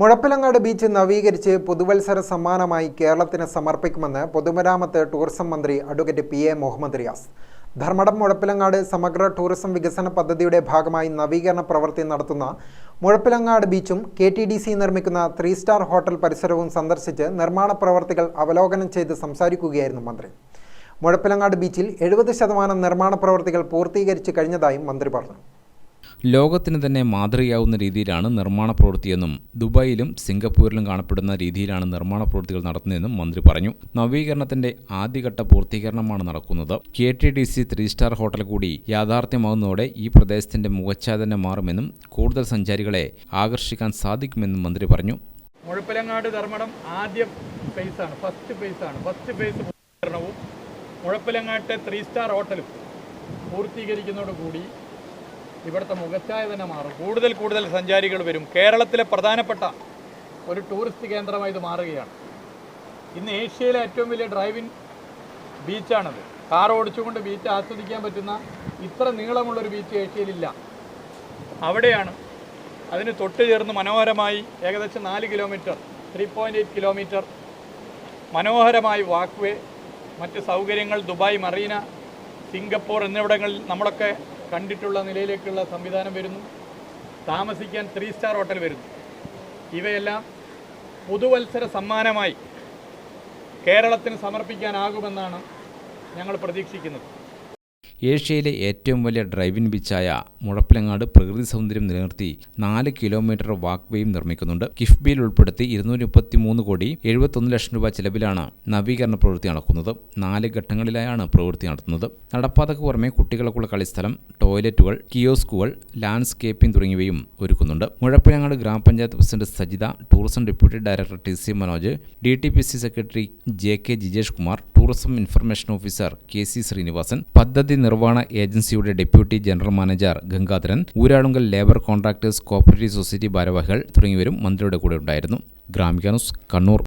Muzhappilangad beach നവീകരിച്ച് പുതുവത്സര സമ്മാനമായി കേരളത്തിന് സമർപ്പിക്കുമെന്ന് പൊതുമരാമത്ത് ടൂറിസം മന്ത്രി advocate P A Muhammad Riyas. Dharmadam Muzhappilangad സമഗ്ര ടൂറിസം വികസന പദ്ധതിയുടെ ഭാഗമായി നവീകരണ പ്രവൃത്തി നടത്തുന്ന മുഴപ്പിലങ്ങാട് ബീച്ചും കെ ടി ഡി സി നിർമ്മിക്കുന്ന ത്രീ സ്റ്റാർ ഹോട്ടൽ പരിസരവും സന്ദർശിച്ച് നിർമ്മാണ പ്രവർത്തികൾ അവലോകനം ചെയ്ത് സംസാരിക്കുകയായിരുന്നു മന്ത്രി. മുഴപ്പിലങ്ങാട് ബീച്ചിൽ എഴുപത് ശതമാനം നിർമ്മാണ പ്രവർത്തികൾ പൂർത്തീകരിച്ചു കഴിഞ്ഞതായും മന്ത്രി പറഞ്ഞു. ലോകത്തിന് തന്നെ മാതൃകയാവുന്ന രീതിയിലാണ് നിർമ്മാണ പ്രവൃത്തിയെന്നും ദുബായിലും സിംഗപ്പൂരിലും കാണപ്പെടുന്ന രീതിയിലാണ് നിർമ്മാണ പ്രവൃത്തികൾ നടത്തുന്നതെന്നും മന്ത്രി പറഞ്ഞു. നവീകരണത്തിന്റെ ആദ്യഘട്ട പൂർത്തീകരണമാണ് നടക്കുന്നത്. K T D C three star hotel കൂടി യാഥാർത്ഥ്യമാകുന്നതോടെ ഈ പ്രദേശത്തിന്റെ മുഖച്ഛായ തന്നെ മാറുമെന്നും കൂടുതൽ സഞ്ചാരികളെ ആകർഷിക്കാൻ സാധിക്കുമെന്നും മന്ത്രി പറഞ്ഞു. Muzhappilangad Dharmadam first first phase മുഴപ്പിലങ്ങാട്ടെ three star ഹോട്ടലും പൂർത്തീകരിക്കുന്നതോടുകൂടി ഇവിടുത്തെ മുഖച്ഛായ തന്നെ മാറും. കൂടുതൽ കൂടുതൽ സഞ്ചാരികൾ വരും. കേരളത്തിലെ പ്രധാനപ്പെട്ട ഒരു ടൂറിസ്റ്റ് കേന്ദ്രമായി ഇത് മാറുകയാണ്. ഇന്ന് ഏഷ്യയിലെ ഏറ്റവും വലിയ ഡ്രൈവിംഗ് ബീച്ചാണത്. കാർ ഓടിച്ചുകൊണ്ട് ബീച്ച് ആസ്വദിക്കാൻ പറ്റുന്ന ഇത്ര നീളമുള്ളൊരു ബീച്ച് ഏഷ്യയിലില്ല. അവിടെയാണ് അതിന് തൊട്ട് ചേർന്ന് മനോഹരമായി ഏകദേശം നാല് kilometre three point eight kilometre മനോഹരമായി വാക്വേ മറ്റ് സൗകര്യങ്ങൾ ദുബായ് മറീന സിംഗപ്പൂർ എന്നിവിടങ്ങളിൽ നമ്മളൊക്കെ കണ്ടിട്ടുള്ള നിലയിലേക്കുള്ള സംവിധാനം വരുന്നു. താമസിക്കാൻ ത്രീ സ്റ്റാർ ഹോട്ടൽ വരുന്നു. ഇവയെല്ലാം പുതുവത്സര സമ്മാനമായി കേരളത്തിന് സമർപ്പിക്കാനാകുമെന്നാണ് ഞങ്ങൾ പ്രതീക്ഷിക്കുന്നത്. ഏഷ്യയിലെ ഏറ്റവും വലിയ ഡ്രൈവിംഗ് ബീച്ചായ മുഴപ്പിലങ്ങാട് പ്രകൃതി സൗന്ദര്യം നിലനിർത്തി നാല് കിലോമീറ്റർ വാക്ക് വേയും നിർമ്മിക്കുന്നുണ്ട് കിഫ്ബിയിൽ ഉൾപ്പെടുത്തി ഇരുന്നൂറ്റി മുപ്പത്തി മൂന്ന് കോടി എഴുപത്തൊന്ന് ലക്ഷം രൂപ ചെലവിലാണ് നവീകരണ പ്രവൃത്തി നടക്കുന്നത്. നാല് ഘട്ടങ്ങളിലായാണ് പ്രവൃത്തി നടത്തുന്നത്. നടപ്പാതക്ക് പുറമെ കുട്ടികൾക്കുള്ള കളിസ്ഥലം ടോയ്ലറ്റുകൾ കിയോസ്കുകൾ ലാൻഡ്സ്കേപ്പിംഗ് തുടങ്ങിയവയും ഒരുക്കുന്നുണ്ട്. മുഴപ്പിലങ്ങാട് ഗ്രാമപഞ്ചായത്ത് president Sajitha tourism deputy director T C Manoj D T P C secretary J K Jijesh Kumar tourism information officer K C Srinivasan പദ്ധതി ഏജൻസിയുടെ deputy general manager Gangadharan Uralungal labour contractors cooperative society ഭാരവാഹികൾ തുടങ്ങിയവരും മന്ത്രിയുടെ കൂടെ ഉണ്ടായിരുന്നു. Gramika news Kannur.